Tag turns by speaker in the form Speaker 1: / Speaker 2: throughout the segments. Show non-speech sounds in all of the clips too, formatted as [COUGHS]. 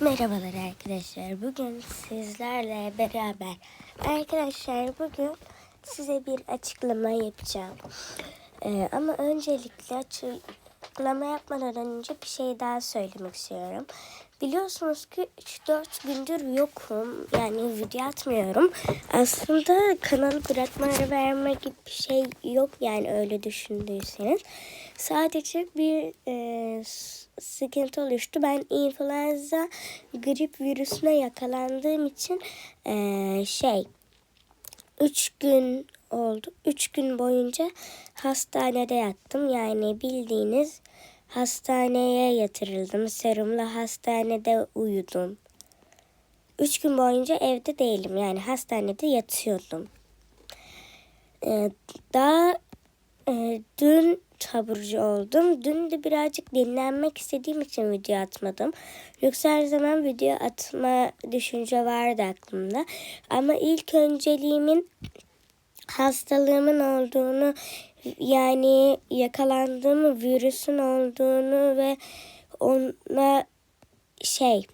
Speaker 1: Merhabalar arkadaşlar. Bugün sizlerle beraber arkadaşlar bugün size bir açıklama yapacağım. Ee, ama öncelikle açıklama yapmadan önce bir şey daha söylemek istiyorum. Biliyorsunuz ki 3-4 gündür yokum. Yani video atmıyorum. Aslında kanalı bırakma ara verme gibi bir şey yok yani öyle düşündüyseniz. Sadece bir e, sıkıntı oluştu. Ben influenza grip virüsüne yakalandığım için e, şey 3 gün oldu. 3 gün boyunca hastanede yattım. Yani bildiğiniz hastaneye yatırıldım. Serumla hastanede uyudum. 3 gün boyunca evde değilim. Yani hastanede yatıyordum. Ee, daha e, dün taburcu oldum. Dün de birazcık dinlenmek istediğim için video atmadım. Yoksa her zaman video atma düşünce vardı aklımda. Ama ilk önceliğimin hastalığımın olduğunu yani yakalandığım virüsün olduğunu ve ona şey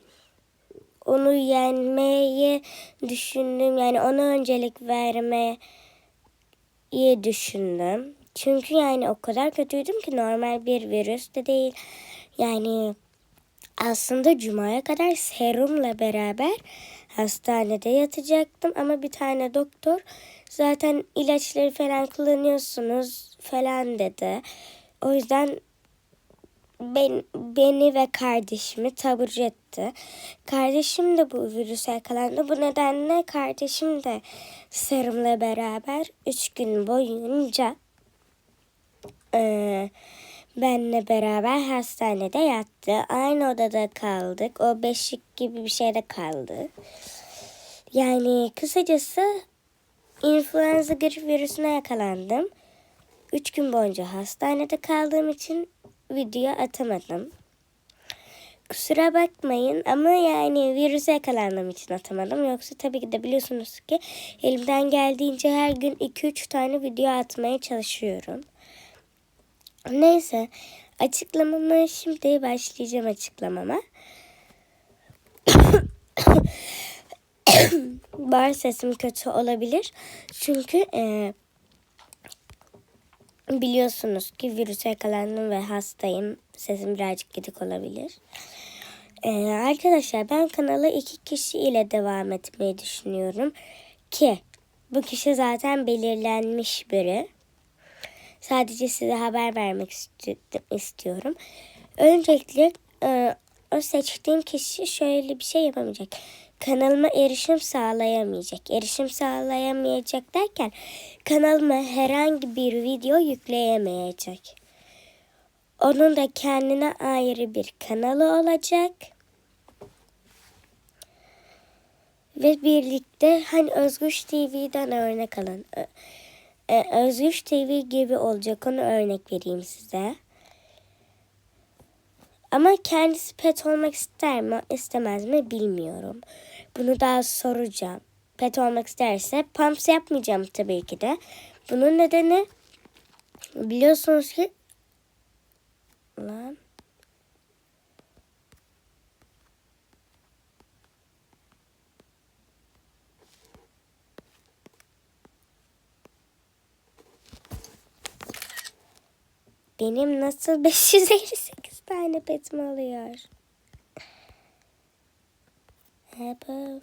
Speaker 1: onu yenmeyi düşündüm. Yani ona öncelik vermeyi düşündüm. Çünkü yani o kadar kötüydüm ki normal bir virüs de değil. Yani aslında cumaya kadar serumla beraber hastanede yatacaktım ama bir tane doktor zaten ilaçları falan kullanıyorsunuz falan dedi. O yüzden ben, beni ve kardeşimi taburcu etti. Kardeşim de bu virüse yakalandı. Bu nedenle kardeşim de serumla beraber 3 gün boyunca eee benle beraber hastanede yattı. Aynı odada kaldık. O beşik gibi bir şeyde kaldı. Yani kısacası influenza grip virüsüne yakalandım. Üç gün boyunca hastanede kaldığım için video atamadım. Kusura bakmayın ama yani virüse yakalandığım için atamadım. Yoksa tabii ki de biliyorsunuz ki elimden geldiğince her gün 2-3 tane video atmaya çalışıyorum. Neyse açıklamama şimdi başlayacağım açıklamama. [COUGHS] [COUGHS] [COUGHS] Bar sesim kötü olabilir. Çünkü e, biliyorsunuz ki virüse yakalandım ve hastayım. Sesim birazcık gidik olabilir. E, arkadaşlar ben kanala iki kişi ile devam etmeyi düşünüyorum. Ki bu kişi zaten belirlenmiş biri. Sadece size haber vermek isti- istiyorum. Öncelikle e, o seçtiğim kişi şöyle bir şey yapamayacak. Kanalıma erişim sağlayamayacak. Erişim sağlayamayacak derken kanalıma herhangi bir video yükleyemeyecek. Onun da kendine ayrı bir kanalı olacak. Ve birlikte hani Özgüç TV'den örnek alın. E, Özgüç TV gibi olacak onu örnek vereyim size. Ama kendisi pet olmak ister mi istemez mi bilmiyorum. Bunu daha soracağım. Pet olmak isterse pumps yapmayacağım tabii ki de. Bunun nedeni biliyorsunuz ki lan benim nasıl [LAUGHS] 558 tane petim oluyor? He bu.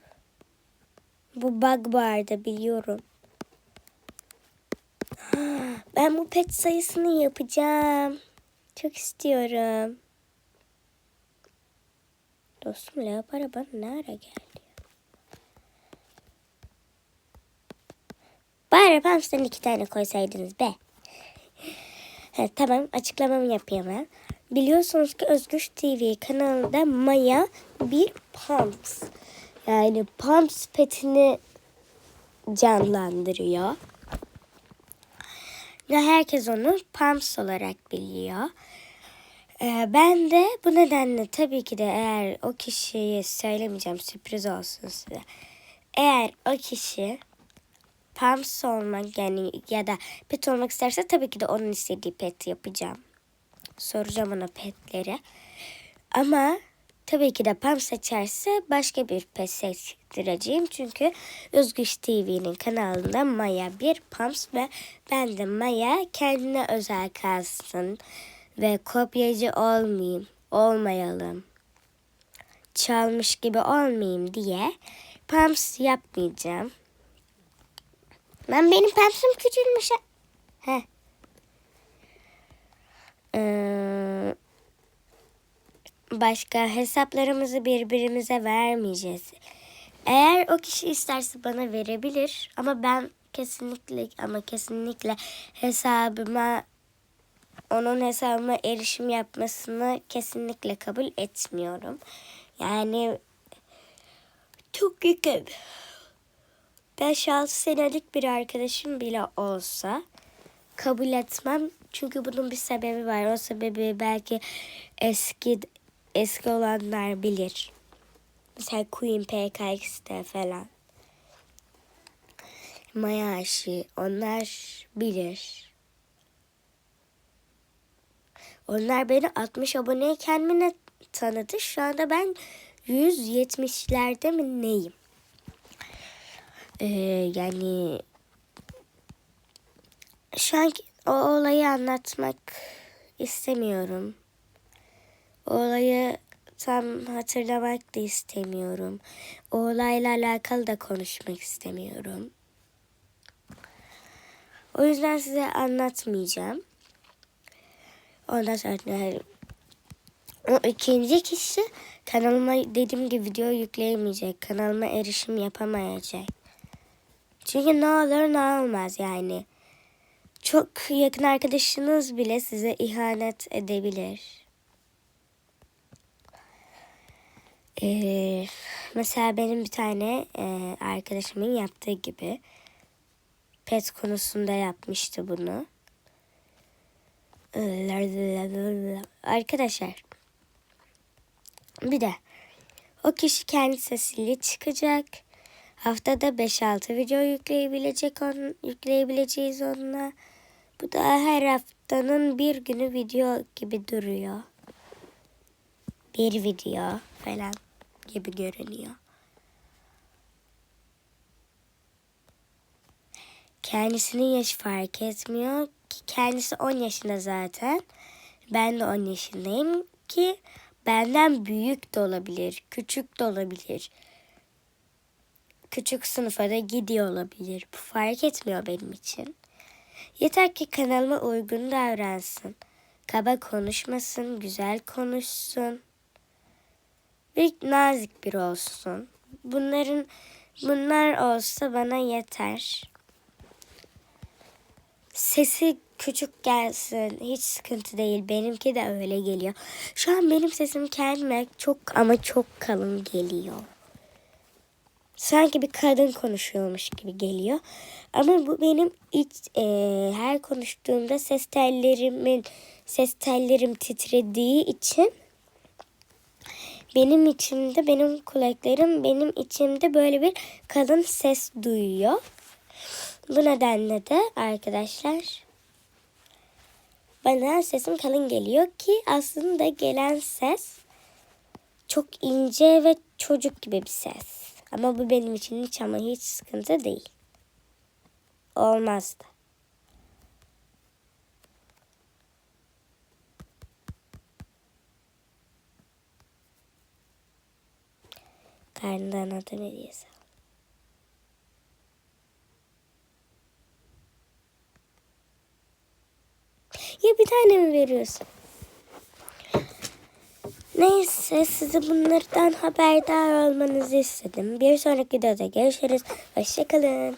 Speaker 1: Bu bug biliyorum. [GASPS] Ben bu pet sayısını yapacağım. Çok istiyorum. Dostum Leopar bana ne ara geldi? Bari Pams'tan iki tane koysaydınız be. [LAUGHS] Ha, tamam açıklamamı yapayım ben. Biliyorsunuz ki Özgür TV kanalında Maya bir Pumps. Yani Pumps petini canlandırıyor. Ve herkes onu Pumps olarak biliyor. Ee, ben de bu nedenle tabii ki de eğer o kişiyi söylemeyeceğim sürpriz olsun size. Eğer o kişi Pumps olmak yani ya da pet olmak isterse tabii ki de onun istediği pet yapacağım. Soracağım ona petleri. Ama Tabii ki de Pam seçerse başka bir pet seçtireceğim. Çünkü Özgüç TV'nin kanalında Maya bir Pams ve ben de Maya kendine özel kalsın ve kopyacı olmayayım, olmayalım. Çalmış gibi olmayayım diye Pams yapmayacağım. Ben benim Pams'ım küçülmüş. Heh. Ee, başka hesaplarımızı birbirimize vermeyeceğiz. Eğer o kişi isterse bana verebilir ama ben kesinlikle ama kesinlikle hesabıma onun hesabıma erişim yapmasını kesinlikle kabul etmiyorum. Yani çok yakın. 5-6 senelik bir arkadaşım bile olsa kabul etmem. Çünkü bunun bir sebebi var. O sebebi belki eski eski olanlar bilir. Mesela Queen PKX'de falan. Maya Aşı onlar bilir. Onlar beni 60 aboneyken mi ne tanıdı? Şu anda ben 170'lerde mi neyim? Ee, yani şu an o olayı anlatmak istemiyorum. O olayı tam hatırlamak da istemiyorum. O olayla alakalı da konuşmak istemiyorum. O yüzden size anlatmayacağım. Ondan sonra o ikinci kişi kanalıma dediğim gibi video yükleyemeyecek. Kanalıma erişim yapamayacak. Çünkü ne olur ne olmaz yani. Çok yakın arkadaşınız bile size ihanet edebilir. Ee, mesela benim bir tane e, arkadaşımın yaptığı gibi pet konusunda yapmıştı bunu. Arkadaşlar bir de o kişi kendi sesiyle çıkacak. Haftada 5-6 video yükleyebilecek on, yükleyebileceğiz onunla. Bu da her haftanın bir günü video gibi duruyor. Bir video falan gibi görünüyor. Kendisinin yaşı fark etmiyor ki kendisi 10 yaşında zaten. Ben de 10 yaşındayım ki benden büyük de olabilir, küçük de olabilir. Küçük sınıfa da gidiyor olabilir. Bu fark etmiyor benim için. Yeter ki kanalıma uygun davransın. Kaba konuşmasın, güzel konuşsun. Ve nazik bir olsun. Bunların bunlar olsa bana yeter. Sesi küçük gelsin hiç sıkıntı değil. Benimki de öyle geliyor. Şu an benim sesim kendime çok ama çok kalın geliyor. Sanki bir kadın konuşuyormuş gibi geliyor. Ama bu benim iç e, her konuştuğumda ses tellerimin ses tellerim titrediği için benim içimde benim kulaklarım benim içimde böyle bir kalın ses duyuyor. Bu nedenle de arkadaşlar bana sesim kalın geliyor ki aslında gelen ses çok ince ve çocuk gibi bir ses. Ama bu benim için hiç ama hiç sıkıntı değil. Olmazdı. Karnından adı ne diyese. Ya bir tane mi veriyorsun? Neyse size bunlardan haberdar olmanızı istedim. Bir sonraki videoda görüşürüz. Hoşçakalın.